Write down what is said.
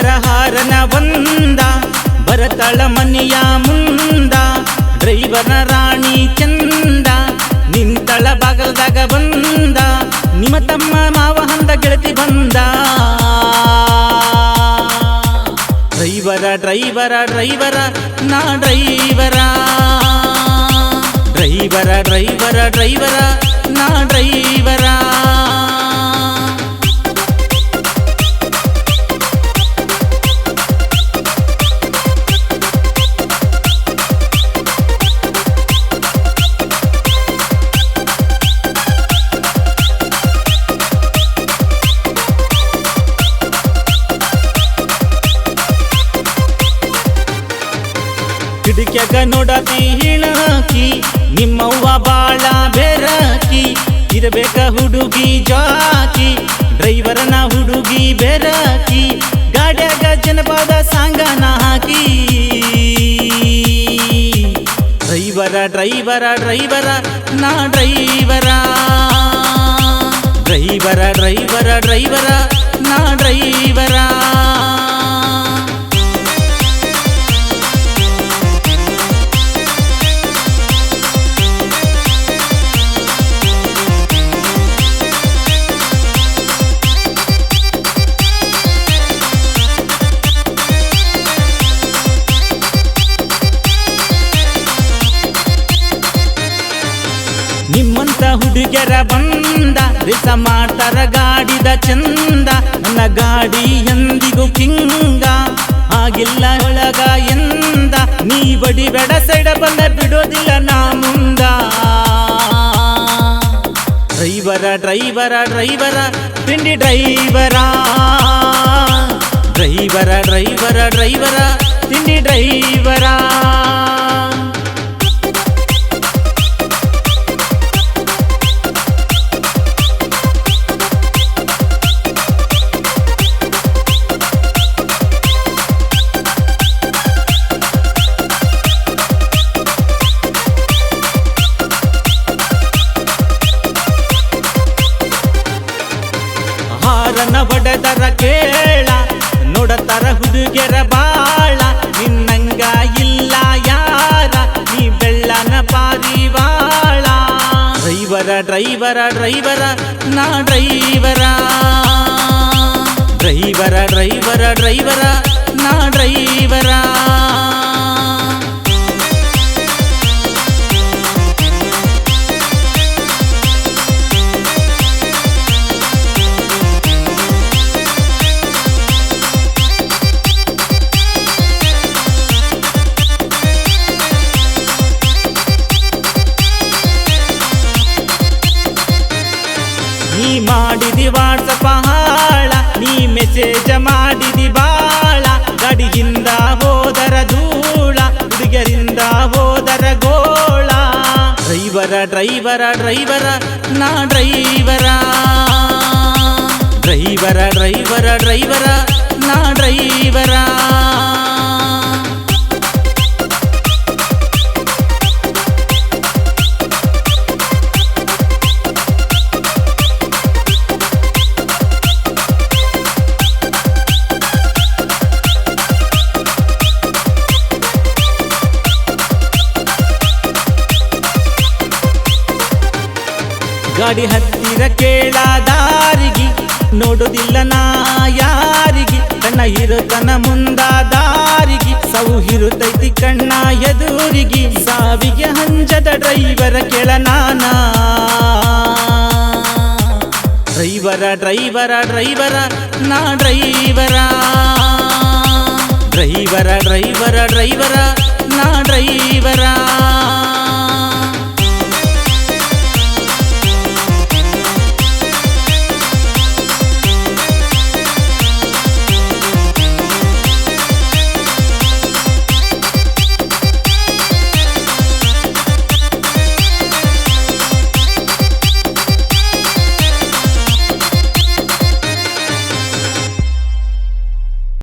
ಡ್ರೈವರನ ಬಂದ, ಬರತಳ ಮನೆಯ ಮುಂದ ಡ್ರೈವರ ರಾಣಿ ಚಂದ, ನಿಂತಳ ಬಾಗಲ್ದಾಗ ಬಂದ, ನಿಮ್ಮ ತಮ್ಮ ಮಾವ ಹಂದ ಗೆಳತಿ ಬಂದ. ಡ್ರೈವರ ಡ್ರೈವರ ಡ್ರೈವರ, ನಾ ಡ್ರೈವರ. ಡ್ರೈವರ ಡ್ರೈವರ ಡ್ರೈವರ, ನಾ ಡ್ರೈವರ. ಕಿಡಿಕ್ಯಾಗ ನೋಡತಿ ಹಿಣಕಿ ನಿಮ್ಮವ್ವ ಬಾಳ ಬೆರಾಕಿ. ಇರಬೇಕ ಹುಡುಗಿ ಜಾಕಿ, ಡ್ರೈವರನ ಹುಡುಗಿ ಬೆರಾಕಿ. ಗಾಡ್ಯಾಗ ಜನಪದ ಸಾಂಗನ ಹಾಕಿ. ಡ್ರೈವರ ಡ್ರೈವರ ಡ್ರೈವರ, ನಾ ಡ್ರೈವರ. ಡ್ರೈವರ ಡ್ರೈವರ ಡ್ರೈವರ, ನಾ ಡ್ರೈವರ. ಹುಡುಗರ ಬಂದ, ರಿಸ ಮಾಡ್ತಾರ ಗಾಡಿದ ಚಂದ. ನನ್ನ ಗಾಡಿ ಎಂದಿಗೂ ಕಿಂಗ, ಆಗಿಲ್ಲ ಒಳಗ ಎಂದ. ನೀ ಬಡಿ ಬೇಡ ಸೈಡ ಬಂದ, ಬಿಡೋದಿಲ್ಲ ನಾ ಮುಂದ. ಡ್ರೈವರ ಡ್ರೈವರ ಡ್ರೈವರ, ತಿಂಡಿ ಡ್ರೈವರ. ಡ್ರೈವರ ಡ್ರೈವರ ಡ್ರೈವರ, ತಿಂಡಿ ಡ್ರೈವರ. ಡ್ರೈವರ ಡ್ರೈವರ ಡ್ರೈವರ ನಾ ಡ್ರೈವರ ಡ್ರೈವರ ಡ್ರೈವರ ಡ್ರೈವರ ನಾ ಮಾಡಿದಿ ವಾಟ್ಸಪ್ಪ ಹಾಳ ನೀ ಮೆಸೇಜ ಮಾಡಿದಿ ಬಾಳ. ಗಡಿಯಿಂದ ಹೋದರ ಧೂಳ ಹುಡುಗರಿಂದ ಹೋದರ ಗೋಳ. ಡ್ರೈವರ ಡ್ರೈವರ ಡ್ರೈವರ ನಾ ಡ್ರೈವರ ಡ್ರೈವರ ಡ್ರೈವರ ಡ್ರೈವರ ನಾ ಡ್ರೈವರ ಗಾಡಿ ಹತ್ತಿರ ಕೇಳ ದಾರಿಗೆ, ನೋಡೋದಿಲ್ಲ ನಾ ಯಾರಿಗೆ. ಕಣ್ಣ ಇರುತನ ಮುಂದ ದಾರಿಗೆ ಸವು ಕಣ್ಣ ಎದುರಿಗೆ. ಸಾವಿಗೆ ಹಂಜದ ಡ್ರೈವರ ಕೇಳ ನಾನ. ಡ್ರೈವರ ಡ್ರೈವರ ಡ್ರೈವರ, ನಾ ಡ್ರೈವರ. ಡ್ರೈವರ ಡ್ರೈವರ ಡ್ರೈವರ, ನಾ ಡ್ರೈವರ.